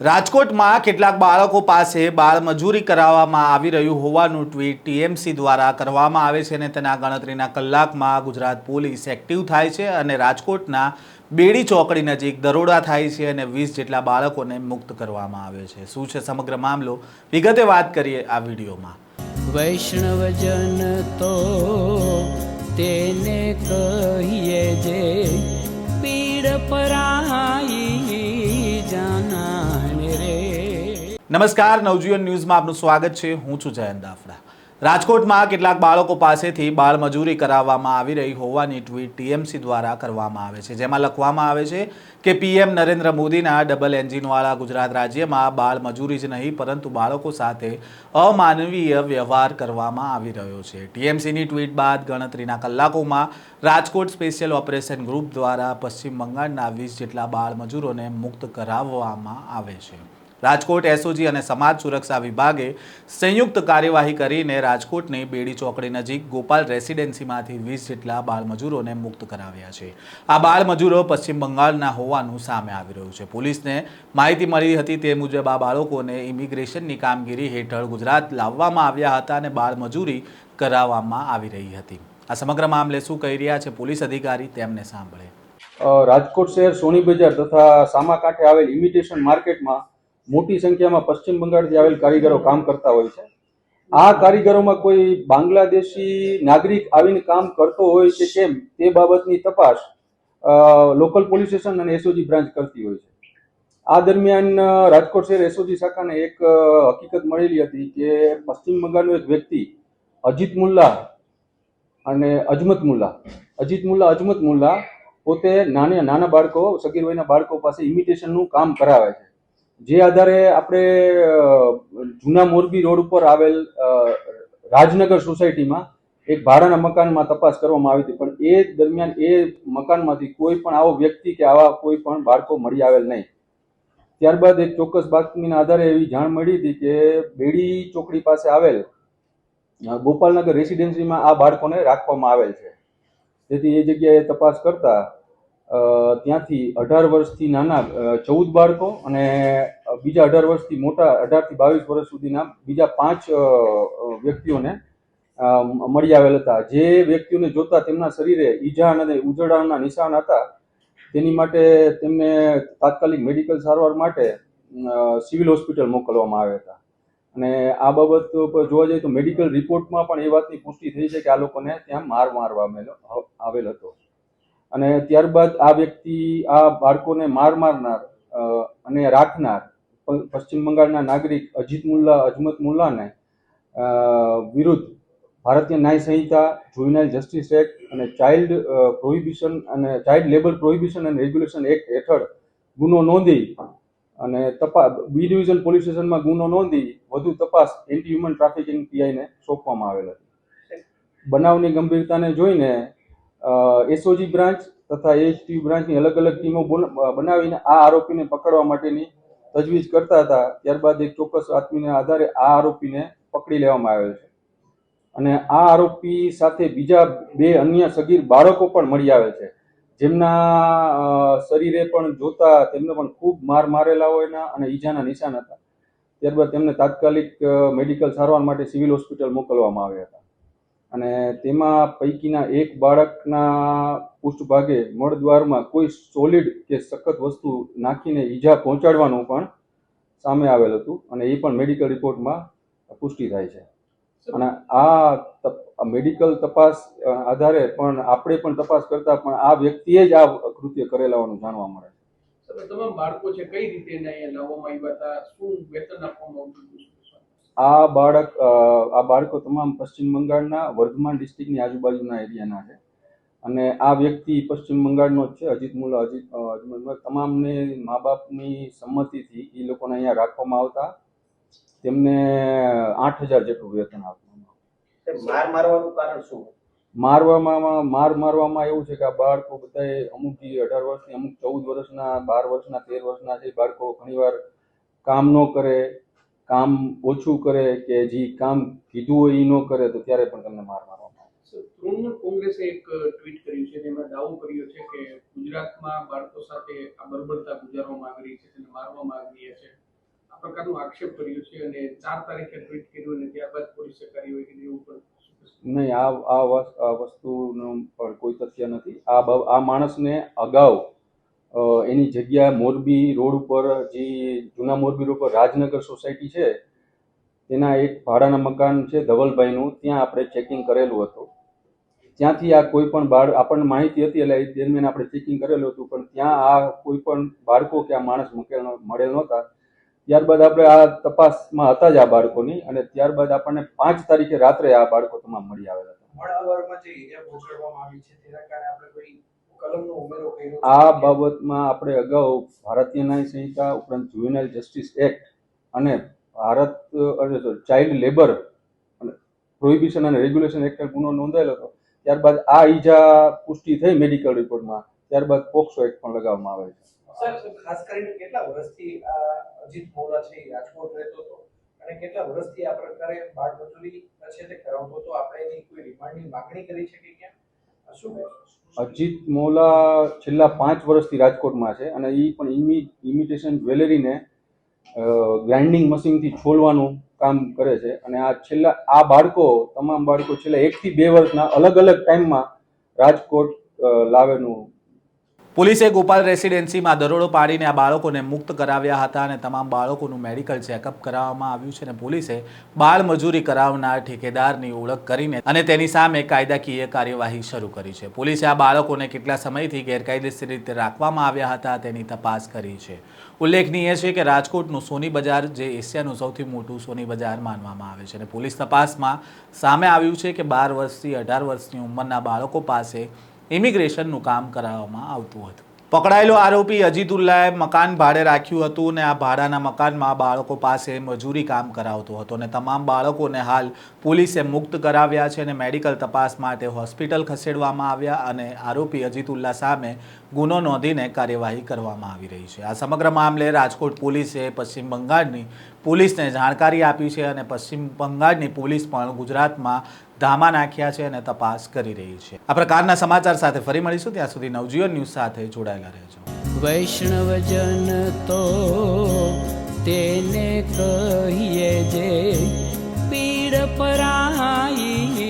રાજકોટમાં કેટલાક બાળકો પાસે બાળમજૂરી કરાવવામાં આવી રહ્યું હોવાનું ટ્વીટ ટીએમસી દ્વારા કરવામાં આવે છે અને તેના ગણતરીના કલાકમાં ગુજરાત પોલીસ એક્ટિવ થાય છે અને રાજકોટના બેડી ચોકડી નજીક દરોડા થાય છે અને વીસ જેટલા બાળકોને મુક્ત કરવામાં આવે છે. શું છે સમગ્ર મામલો? વિગતે વાત કરીએ આ વિડીયોમાં. વૈષ્ણવજન તો તેને કહીએ જે પીડ પરાઈ નમસ્કાર, નવજીવન ન્યૂઝમાં આપનું સ્વાગત છે. હું છું જયંત દાફડા. રાજકોટમાં કેટલાક બાળકો પાસેથી બાળમજૂરી કરાવવામાં આવી રહી હોવાની ટ્વીટ ટીએમસી દ્વારા કરવામાં આવે છે. જેમાં લખવામાં આવે છે કે, પીએમ નરેન્દ્ર મોદીના ડબલ એન્જિનવાળા ગુજરાત રાજ્યમાં બાળમજૂરી જ નહીં, પરંતુ બાળકો સાથે અમાનવીય વ્યવહાર કરવામાં આવી રહ્યો છે. ટીએમસીની ટ્વીટ બાદ ગણતરીના કલાકોમાં રાજકોટ સ્પેશિયલ ઓપરેશન ગ્રુપ દ્વારા પશ્ચિમ બંગાળના વીસ જેટલા બાળમજૂરોને મુક્ત કરાવવામાં આવે છે. રાજકોટ એસઓજી અને સમાજ સુરક્ષા વિભાગે સંયુક્ત કાર્યવાહી કરીને રાજકોટની બેડી ચોકડી નજીક ગોપાલ રેસિડેન્સીમાંથી વીસ જેટલા બાળમજૂરોને મુક્ત કરાવ્યા છે. આ બાળમજૂરો પશ્ચિમ બંગાળના હોવાનું સામે આવી રહ્યું છે. પોલીસને માહિતી મળી હતી તે મુજબ આ બાળકોને ઇમિગ્રેશનની કામગીરી હેઠળ ગુજરાત લાવવામાં આવ્યા હતા અને બાળમજૂરી કરાવવામાં આવી રહી હતી. આ સમગ્ર મામલે શું કહી રહ્યા છે પોલીસ અધિકારી તેમને સાંભળે. રાજકોટ શહેર સોની બજાર તથા સામાકાંઠે આવેલ ઇમિટેશન માર્કેટમાં મોટી સંખ્યામાં પશ્ચિમ બંગાળથી આવેલ કારીગરો કામ કરતા હોય છે. આ કારીગરોમાં કોઈ બાંગ્લાદેશી નાગરિક આવીને કામ કરતો હોય કે કેમ, તે બાબતની તપાસ લોકલ પોલીસ સ્ટેશન અને એસઓજી બ્રાન્ચ કરતી હોય છે. આ દરમિયાન રાજકોટ શહેર એસઓજી શાખાને એક હકીકત મળેલી હતી કે પશ્ચિમ બંગાળનો એક વ્યક્તિ, અજીત મુલ્લા અને અજમત મુલ્લા, અજીત મુલ્લા, અજમત મુલ્લા પોતે નાના નાના બાળકો, સગીર વયના બાળકો પાસે ઇમિટેશનનું કામ કરાવે છે. જે આધારે આપણે જૂના મોરબી રોડ ઉપર આવેલ રાજનગર સોસાયટીમાં એક ભાડાના મકાનમાં તપાસ કરવામાં આવી હતી. પણ એ દરમિયાન એ મકાનમાંથી કોઈ પણ આવો વ્યક્તિ કે આવા કોઈ પણ બાળકો મળી આવેલ નહીં. ત્યારબાદ એક ચોક્કસ બાતમીના આધારે એવી જાણ મળી હતી કે બેડી ચોકડી પાસે આવેલ ગોપાલનગર રેસિડેન્સીમાં આ બાળકોને રાખવામાં આવેલ છે. તેથી એ જગ્યાએ તપાસ કરતા ત્યાંથી અઢાર વર્ષથી નાના ચૌદ બાળકો અને બીજા અઢાર વર્ષથી મોટા અઢારથી બાવીસ વર્ષ સુધીના બીજા પાંચ વ્યક્તિઓને મળી આવેલ હતા. જે વ્યક્તિઓને જોતા તેમના શરીરે ઈજા અને ઉજળાના નિશાન હતા, તેની માટે તેમને તાત્કાલિક મેડિકલ સારવાર માટે સિવિલ હોસ્પિટલ મોકલવામાં આવ્યા હતા. અને આ બાબત પર જોવા જઈએ તો મેડિકલ રિપોર્ટમાં પણ એ વાતની પુષ્ટિ થઈ છે કે આ લોકોને ત્યાં માર મારવા આવેલ હતો. અને ત્યારબાદ આ વ્યક્તિ આ બાળકોને માર મારનાર અને રાખનાર પશ્ચિમ બંગાળના નાગરિક અજીત મુલ્લા અજમત મુલ્લાને વિરુદ્ધ Bharatiya Nyaya Sanhita juvenile justice act અને ચાઇલ્ડ પ્રોહિબિશન અને ચાઇલ્ડ લેબર પ્રોહિબિશન અને રેગ્યુલેશન એક્ટ હેઠળ ગુનો નોંધી અને તપાસ બી ડિવિઝન પોલીસ સ્ટેશનમાં ગુનો નોંધી વધુ તપાસ એન્ટી હ્યુમન ટ્રાફિકિંગ પીઆઈને સોંપવામાં આવેલ હતી. બનાવની ગંભીરતાને જોઈને એસઓજી બ્રાન્ચ તથા એએચટી બ્રાન્ચની અલગ અલગ ટીમો બનાવીને આ આરોપીને પકડવા માટેની તજવીજ કરતા હતા. ત્યારબાદ એક ચોક્કસ આત્મીના આધારે આ આરોપીને પકડી લેવામાં આવેલ છે. અને આ આરોપી સાથે બીજા બે અન્ય સગીર બાળકો પણ મળી આવે છે. જેમના શરીરે પણ જોતા તેમને પણ ખૂબ માર મારેલા હોયના અને ઈજાના નિશાન હતા. ત્યારબાદ તેમને તાત્કાલિક મેડિકલ સારવાર માટે સિવિલ હોસ્પિટલ મોકલવામાં આવ્યા હતા. અને તેમાં પૈકીના એક બાળકના પૃષ્ઠભાગે મળદ્વારમાં કોઈ સોલિડ કે સખત વસ્તુ નાખીને ઈજા પહોંચાડવાનું પણ સામે આવેલ હતું અને એ પણ મેડિકલ રિપોર્ટમાં પુષ્ટિ થાય છે. અને આ મેડિકલ તપાસ આધારે પણ આપણે પણ તપાસ કરતા પણ આ વ્યક્તિએ જ આ કૃત્ય કરેલા હોવાનું જાણવા મળે છે. તમે તમામ બાળકો છે કઈ રીતે એને અહીંયા લાવવામાં આવ્યા હતા? શું વેતન આપવામાં આવતું આ બાળક આ બાળકો તમામ પશ્ચિમ બંગાળના વર્ધમાન ડિસ્ટ્રિક્ટની આજુબાજુના એરિયાના છે. અને આ વ્યક્તિ પશ્ચિમ બંગાળનો જ છે અજીત મુલા અજીત અજમલ તમામને મા બાપની સંમતિથી એ લોકોને અહીંયા રાખવામાં આવતા. તેમને આઠ હજાર જેટલું વેતન આપવામાં. માર મારવાનું કારણ શું? મારવામાં માર મારવામાં એવું છે કે આ બાળકો બધાએ અમુક અઢાર વર્ષની અમુક ચૌદ વર્ષના બાર વર્ષના તેર વર્ષના જે બાળકો ઘણીવાર કામ ન કરે કામ ઓછું કરે કે જે કામ કીધું હોય એ ન કરે તો ત્યારે પણ તમને માર મારવામાં આવે. તૃણમૂલ કોંગ્રેસે એક ટ્વીટ કર્યું છે તેમાં દાવો કર્યો છે કે ગુજરાતમાં બાળકો સાથે આ બર્બરતા ગુજારવામાં આવી રહી છે તેને મારવામાં આવી રહ્યા છે. આ પ્રકારનો આક્ષેપ કર્યો છે અને ચાર તારીખે ટ્વીટ કર્યું અને ત્યારબાદ પોલીસે કાર્યવાહી કરી એવું પણ નહીં આ આ વસ- આ વસ્તુનું પણ કોઈ તથ્ય નથી. આ આ માણસને અગાઉ એની જગ્યા મોરબી રોડ ઉપર જે જૂના મોરબી રોડ પર રાજનગર સોસાયટી છે, તેના એક ભાડાના મકાન છે ધવલભાઈનું, ત્યાં આપણે ચેકિંગ કરેલું હતું. ત્યાંથી આ કોઈ પણ બાળ, આપણને માહિતી હતી, એટલે એ દરમિયાન આપણે ચેકિંગ કરેલું હતું, પણ ત્યાં આ કોઈ પણ બાળકો કે આ માણસ મૂકેલ મળેલ નહોતા. ત્યારબાદ આપણે આ તપાસમાં હતા જ આ બાળકોની, અને ત્યારબાદ આપણને પાંચ તારીખે રાત્રે આ બાળકો તમામ મળી આવેલા હતા. આ બાબતમાં આપણે અગાઉ ભારતીય ન્યાય સંહિતા ઉપરાંત જુવેનાઇલ જસ્ટિસ એક્ટ અને ભારત ચાઇલ્ડ લેબર અને પ્રોહિબિશન અને રેગ્યુલેશન એક્ટ ગુનો નોંધાયેલો હતો. ત્યારબાદ આ ઈજા પુષ્ટિ થઈ મેડિકલ રિપોર્ટમાં ત્યારબાદ પોક્સો એક્ટ પણ લગાવવામાં આવે છે. ખાસ કરીને કેટલા વર્ષથી આ અજીત મોરા છે રાજકોટ રહેતો હતો અને કેટલા વર્ષથી આ પ્રકારે બાળ મજૂરી છે તે કરાવતો હતો? આપણે એની કોઈ રિમાન્ડની માંગણી કરી છે કે ક્યાં? અજીત મોલા છેલ્લા પાંચ વર્ષથી રાજકોટમાં છે અને એ પણ ઇમી ઇમિટેશન જ્વેલરીને ગ્રાઇન્ડિંગ મશીનથી છોલવાનું કામ કરે છે. અને આ છેલ્લા, આ બાળકો, તમામ બાળકો છેલ્લા એકથી બે વર્ષના અલગ અલગ ટાઈમમાં રાજકોટ લાવેનું પોલીસે ગોપાલ રેસિડેન્સીમાં દરોડો પાડીને આ બાળકોને મુક્ત કરાવ્યા હતા અને તમામ બાળકોનું મેડિકલ ચેકઅપ કરાવવામાં આવ્યું છે અને પોલીસે બાળ મજૂરી કરાવનાર ઠેકેદારની ઓળખ કરીને અને તેની સામે કાયદાકીય કાર્યવાહી શરૂ કરી છે. પોલીસે આ બાળકોને કેટલા સમયથી ગેરકાયદેસર રીતે રાખવામાં આવ્યા હતા તેની તપાસ કરી છે. ઉલ્લેખનીય છે કે રાજકોટનું સોની બજાર, જે એશિયાનું સૌથી મોટું સોની બજાર માનવામાં આવે છે અને પોલીસ તપાસમાં સામે આવ્યું છે કે બાર વર્ષથી અઢાર વર્ષની ઉંમરના બાળકો પાસે ઇમિગ્રેશનનું કામ કરાવવામાં આવતું હતું. પકડાયેલો આરોપી અજીતુલ્લાએ મકાન ભાડે રાખ્યું હતું અને આ ભાડાના મકાનમાં બાળકો પાસે મજૂરી કામ કરાવતો હતો અને તમામ બાળકોને હાલ પોલીસે મુક્ત કરાવ્યા છે અને મેડિકલ તપાસ માટે હોસ્પિટલ ખસેડવામાં આવ્યા અને આરોપી અજીતુલ્લા સામે ગુનો નોંધીને કાર્યવાહી કરવામાં આવી રહી છે. આ સમગ્ર મામલે રાજકોટ પોલીસે પશ્ચિમ બંગાળની પોલીસને જાણકારી આપી છે અને પશ્ચિમ બંગાળની પોલીસ પણ ગુજરાતમાં ધામા નાખ્યા છે અને તપાસ કરી રહી છે. આ પ્રકારના સમાચાર સાથે ફરી મળીશું. ત્યાં સુધી નવજીવન ન્યૂઝ સાથે જોડાયેલા રહેજો. વૈષ્ણવજન તો તેને કહીએ જે પીડ પરાઈ